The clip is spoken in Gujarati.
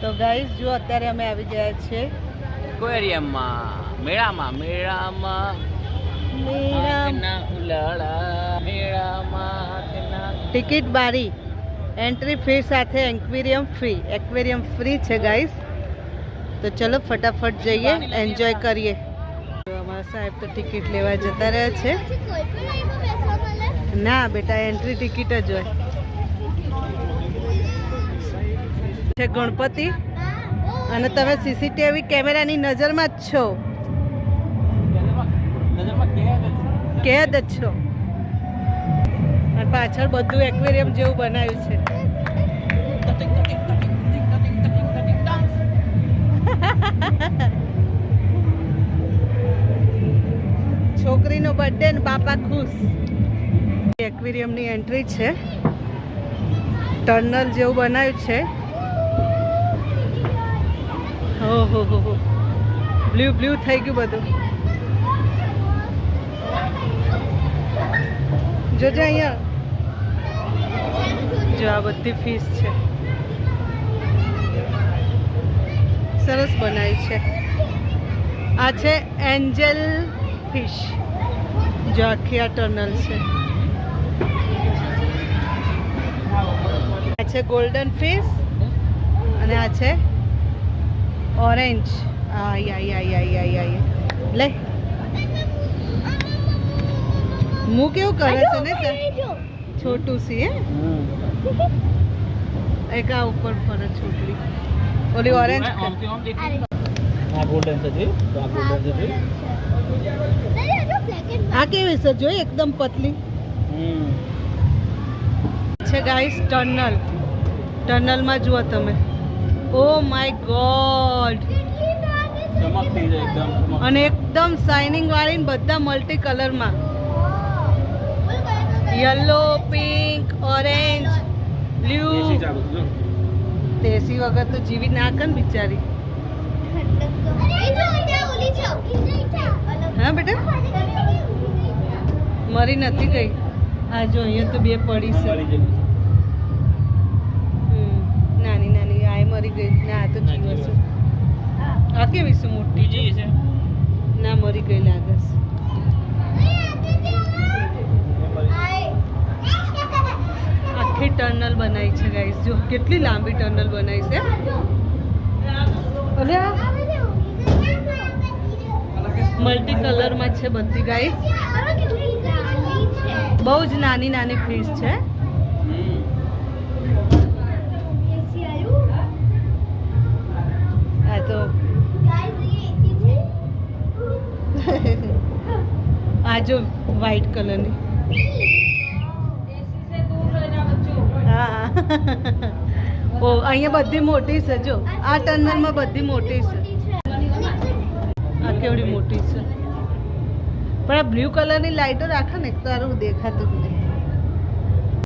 તો ગાઈઝ જો અત્યારે અમે આવી ગયા છે એક્વેરિયમમાં મેળામાં? મેળામાં મેળા ના મેળામાં ટિકિટ બારી એન્ટ્રી ફી સાથે એક્વેરિયમ ફ્રી એક્વેરિયમ ફ્રી છે ગાઈઝ તો ચલો ફટાફટ જઈએ એન્જોય કરીએ. તો અમારા સાહેબ તો ટિકિટ લેવા જતા રહ્યા છે. ના બેટા એન્ટ્રી ટિકિટ જ હોય. છે ગણપતિ. અને તમે સીસીટીવી કેમેરાની નજરમાં જ છો. કેદ જ છો. અને પાછળ બધું એક્વેરિયમ જેવું બનાવ્યું છે. છોકરીનો બર્થડે ને બાપા ખુશ. એક્વેરિયમની એન્ટ્રી છે. ટર્નલ જેવું બનાવ્યું છે. હો હો હો હો બ્લુ બ્લુ થઈ ગયું બધું. જોજે અહીંયા. જો આ બધી ફીસ છે. સરસ બનાવી છે. આ છે એન્જલ ફિશ. જો આખી આ ટનલ છે. આ છે ગોલ્ડન ફિશ અને આ છે ઓરેન્જ આઈ આઈ આઈ આઈ આઈ આઈ લે મું કેવું કરે છે ને સર છોટું સી હે એક આ ઉપર ફરે છોટલી ઓલી ઓરેન્જ આ ગોલ્ડન છે જી આ ગોલ્ડન છે જી આ કેવી છે જોઈ એકદમ પતલી છે ગાઈસ ટનલ ટનલમાં જુઓ તમે ઓ માય ગોડ. અને એકદમ શાઇનિંગ વાળી બધા મલ્ટી કલરમાં યલો પિંક ઓરેન્જ બ્લુ દેશી વગર તો જીવી ના કર ને બિચારી. હા બેટા? મરી નથી ગઈ. આ જો અહીંયા તો બે પડી છે મારી જેવી હમ, નાની નાની આ મરી ગઈ ના આ તો જીવે છે આ કેવી છે મોટી જી? છે. ના મરી ગઈ લાગે છે. આખી ટનલ બનાવી છે ગાઈસ જો કેટલી લાંબી ટનલ બનાવી છે અરે મલ્ટી કલરમાં છે બધી ગાઈસ બહુ જ નાની નાની ફીસ છે આ જો વ્હાઈટ કલરની હા ઓ અહીંયા બધી મોટી છે જો આ ટનલમાં બધી મોટી છે આ કેવડી મોટી છે પણ આ બ્લુ કલરની લાઈટો રાખે ને તારું દેખાતું નહીં